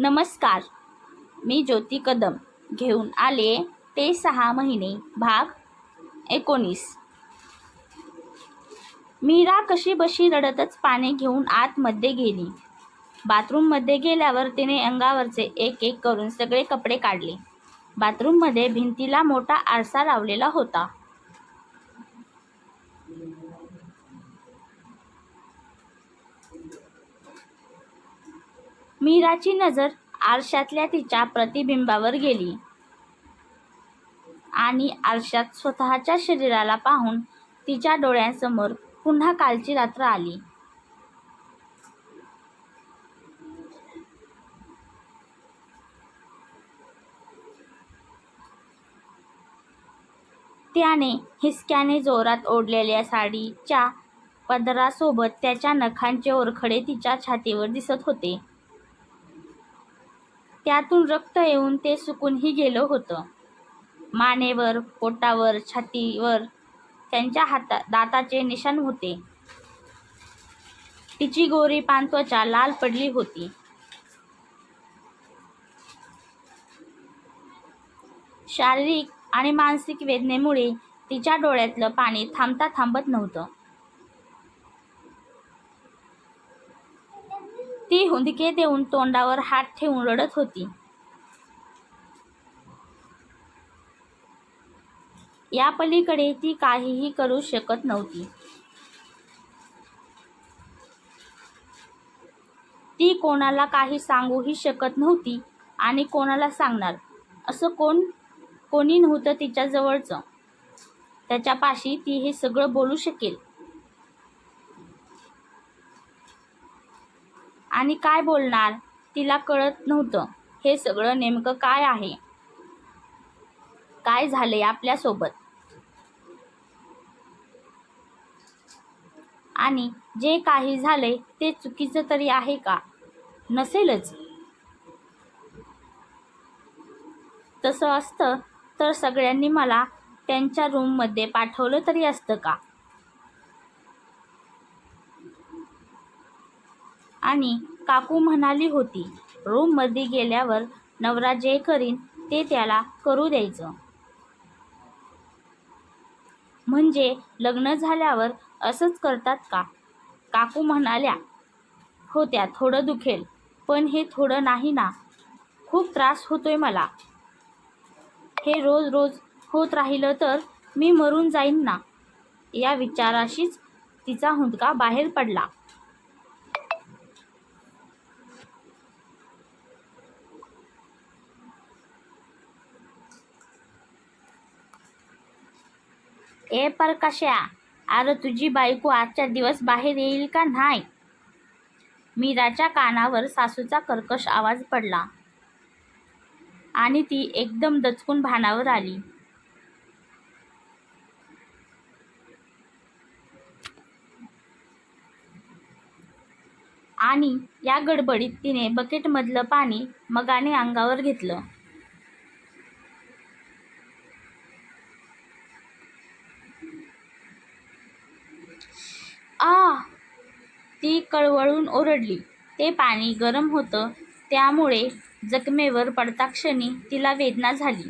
नमस्कार. मी ज्योती कदम घेऊन आले ते सहा महिने भाग एकोणीस. मीरा कशी बशी रडतच पाने घेऊन आतमध्ये गेली. बाथरूममध्ये गेल्यावर तिने अंगावरचे एक एक करून सगळे कपडे काढले. बाथरूममध्ये भिंतीला मोठा आरसा लावलेला होता. मीराची नजर आरशातल्या तिच्या प्रतिबिंबावर गेली. आणि आरशात स्वतःच्या शरीराला पाहून तिच्या डोळ्यांसमोर पुन्हा कालची रात्र आली. त्याने हिसक्याने जोरात ओढलेल्या साडीच्या पदरासोबत त्याच्या नखांचे ओरखडे तिच्या छातीवर दिसत होते. त्यातून रक्त येऊन ते सुकूनही गेलं होतं. मानेवर पोटावर छातीवर त्यांच्या हाता दाताचे निशाण होते. तिची गोरी पानत्वचा लाल पडली होती. शारीरिक आणि मानसिक वेदनेमुळे तिच्या डोळ्यातलं पाणी थांबता थांबत नव्हतं. ती हुंदके देऊन तोंडावर हात ठेवून रडत होती. या पलीकडे ती काहीही करू शकत नव्हती. ती कोणाला काही सांगूही शकत नव्हती आणि कोणाला सांगणार असं कोण कोणी नव्हतं तिच्या जवळचं त्याच्यापाशी ती हे सगळं बोलू शकेल. आणि काय बोलणार? तिला कळत नव्हतं. हे सगळं नेमकं काय आहे? काय झालंय आपल्यासोबत? आणि जे काही झाले ते चुकीचं तरी आहे का? नसेलच. तसं असतं तर सगळ्यांनी मला त्यांच्या रूममध्ये पाठवलं तरी असतं का? आणि काकू म्हणाली होती रूममध्ये गेल्यावर नवरा जे करीन ते त्याला करू द्यायचं. म्हणजे लग्न झाल्यावर असंच करतात का? काकू म्हणाल्या होत्या थोडं दुखेल पण हे थोडं नाही ना. खूप त्रास होतोय मला. हे रोज रोज होत राहिलं तर मी मरून जाईन ना. या विचाराशीच तिचा हुंदका बाहेर पडला. ए पर कशा? अरे तुझी बायको आजच्या दिवस बाहेर येईल का नाही? मीराच्या कानावर सासूचा कर्कश आवाज पडला. आणि ती एकदम दचकून भानावर आली. आणि या गडबडीत तिने बकेटमधलं पाणी मगाने अंगावर घेतलं. ती कळवळून ओरडली. ते पाणी गरम होतं त्यामुळे जखमेवर पडताक्षणी तिला वेदना झाली.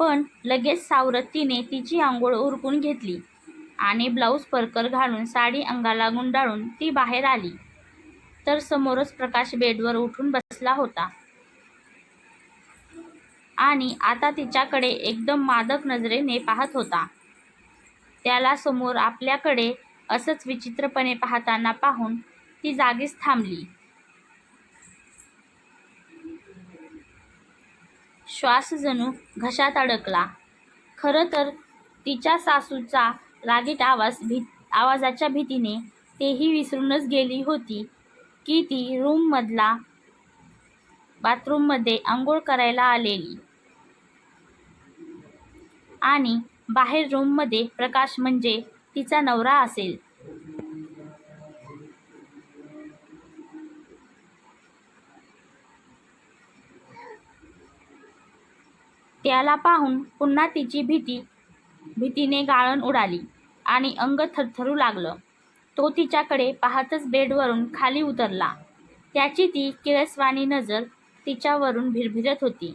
पण लगेच सावरत तिने तिची आंघोळ उरकून घेतली आणि ब्लाऊज परकर घालून साडी अंगाला गुंडाळून ती बाहेर आली. तर समोरच प्रकाश बेडवर उठून बसला होता. आणि आता तिच्याकडे एकदम मादक नजरेने पाहत होता. त्याला समोर आपल्याकडे असंच विचित्रपणे पाहताना पाहून ती जागीच थांबली. श्वास जणू घशात अडकला. खरं तर तिच्या सासूचा रागीट आवाज भी आवाजाच्या भीतीने तेही विसरूनच गेली होती की ती रूममधला बाथरूममध्ये आंघोळ करायला आलेली. आणि बाहेर रूममध्ये प्रकाश म्हणजे तिचा नवरा असेल. त्याला पाहून पुन्हा तिची भीती भीतीने गाळण उडाली आणि अंग थरथरू लागलं. तो तिच्याकडे पाहतच बेडवरून खाली उतरला. त्याची ती किळसवाणी नजर तिच्यावरून भिरभिरत होती.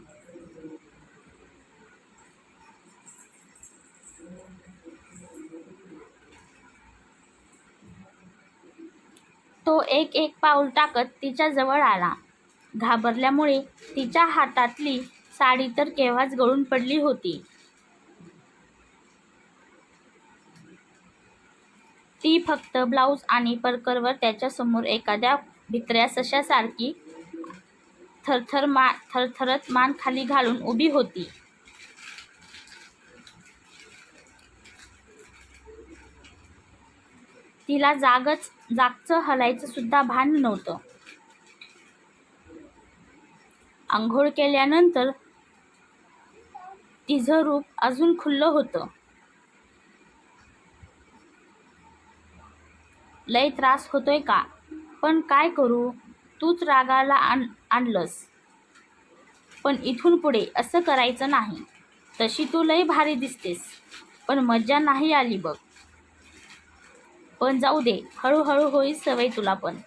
तो एक एक पाऊल टाकत तिच्याजवळ आला. घाबरल्यामुळे तिच्या हातातली साडी तर केव्हाच गळून पडली होती. ती फक्त ब्लाऊज आणि परकरवर त्याच्यासमोर एखाद्या भित्र्या सशासारखी थरथर मा थरथरत मान खाली घालून उभी होती. तिला जागच जागचं हलायचं सुद्धा भान नव्हतं. आंघोळ केल्यानंतर तिचं रूप अजून खुल्लं होतं. लय त्रास होतोय का? पण काय करू? तूच रागाला आण आणलंस. पण इथून पुढे असं करायचं नाही. तशी तू लय भारी दिसतेस. पण मज्जा नाही आली बघ. पण जाऊ दे हळूहळू होईल सवय तुला पण.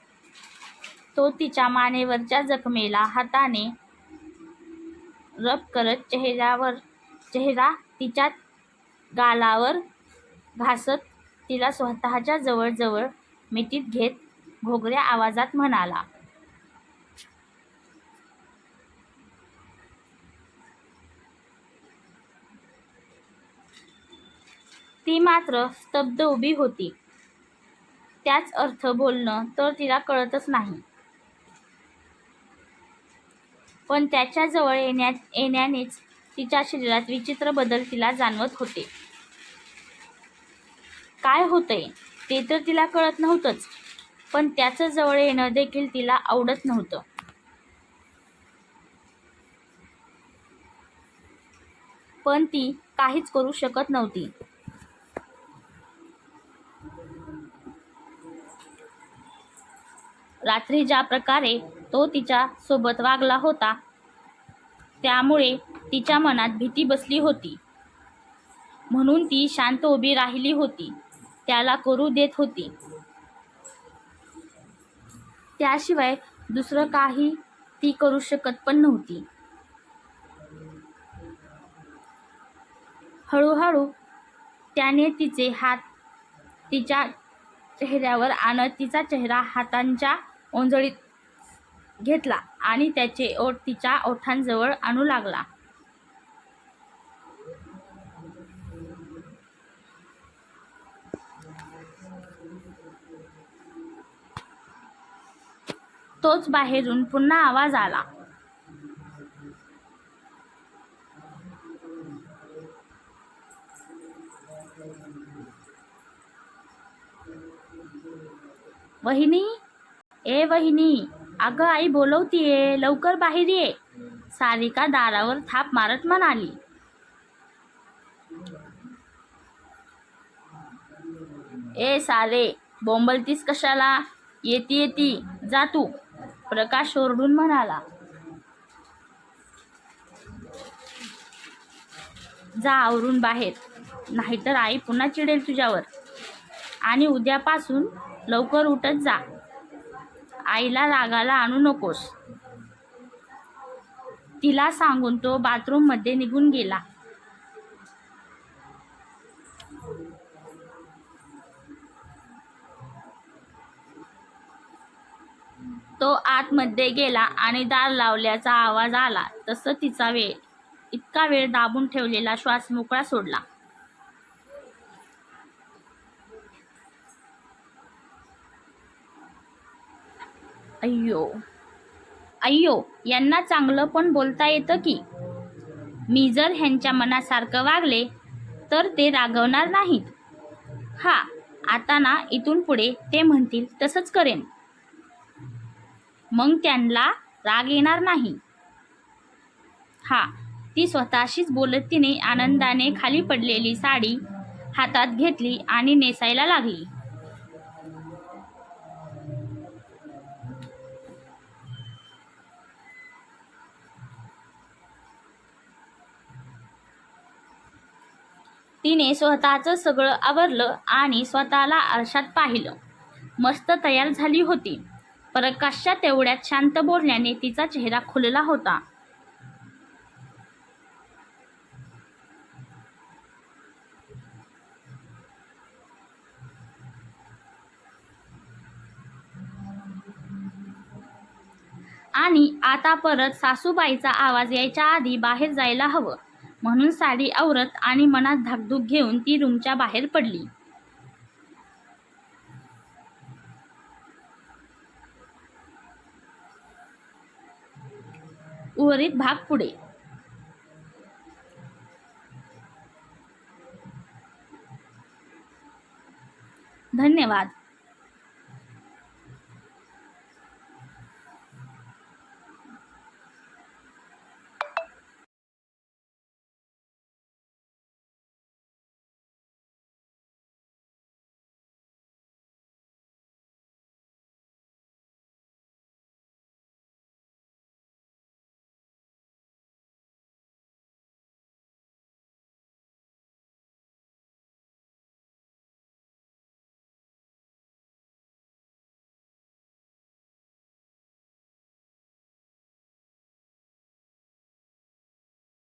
तो तिच्या मानेवरच्या जखमेला हाताने रब करत चेहऱ्यावर चेहरा तिच्या गालावर घासत तिला स्वतःच्या जवळजवळ मिठीत घेत घोगऱ्या आवाजात म्हणाला ती मात्र स्तब्ध उभी होती. त्याच अर्थ बोलणं तर तिला कळतच नाही. पण त्याच्याजवळ येण्या येण्यानेच तिच्या शरीरात विचित्र बदल तिला जाणवत होते. काय होतंय? ते तर तिला कळत नव्हतंच पण त्याचं जवळ येणं देखील तिला आवडत नव्हतं. पण ती काहीच करू शकत नव्हती. रात्री ज्या प्रकारे तो तिच्या सोबत वागला होता त्यामुळे तिच्या मनात भीती बसली होती. म्हणून ती शांत उभी राहिली होती. त्याला करू देत होती. त्याशिवाय दुसरं काही ती करू शकत पण नव्हती. हळूहळू त्याने तिचे हात तिच्या चेहऱ्यावर आणत तिचा चेहरा हातांच्या ओंजळीत घेतला आणि त्याचे ओठ तिच्या ओठांजवळ आणू लागला. तोच बाहेरून पुन्हा आवाज आला. वहिनी? ए वहिनी अगं आई बोलवतीये लवकर बाहेर ये. सारिका दारावर थाप मारत म्हणाली. ए सारे बोंबलतीस कशाला? येती येती जा तू प्रकाश ओरडून म्हणाला. जा आवरून बाहेर नाहीतर आई पुन्हा चिडेल तुझ्यावर. आणि उद्यापासून लवकर उठत जा. आईला रागाला आणू नकोस. तिला सांगून तो बाथरूममध्ये निघून गेला. तो आतमध्ये गेला आणि दार लावल्याचा आवाज आला. तसं तिचा वेळ इतका वेळ दाबून ठेवलेला श्वास मोकळा सोडला. अय्यो. अय्यो यांना चांगलं पण बोलता येतं की? मी जर ह्यांच्या मनासारखं वागले तर ते रागवणार नाहीत. हा आता ना इथून पुढे ते म्हणतील तसंच करेन. मग त्यांना राग येणार नाही. हा ती स्वतःशीच बोलत तिने आनंदाने खाली पडलेली साडी हातात घेतली आणि नेसायला लागली. तिने स्वतःचं सगळं आवरलं आणि स्वतःला आरशात पाहिलं. मस्त तयार झाली होती. प्रकाशच्या तेवढ्यात शांत बोलण्याने तिचा चेहरा खुलला होता. आणि आता परत सासूबाईचा आवाज यायच्या आधी बाहेर जायला हवं. म्हणून साडी आवरत आणि मनात धाकधूक घेऊन ती रूमच्या बाहेर पडली. उर्वरित भाग पुढे. धन्यवाद.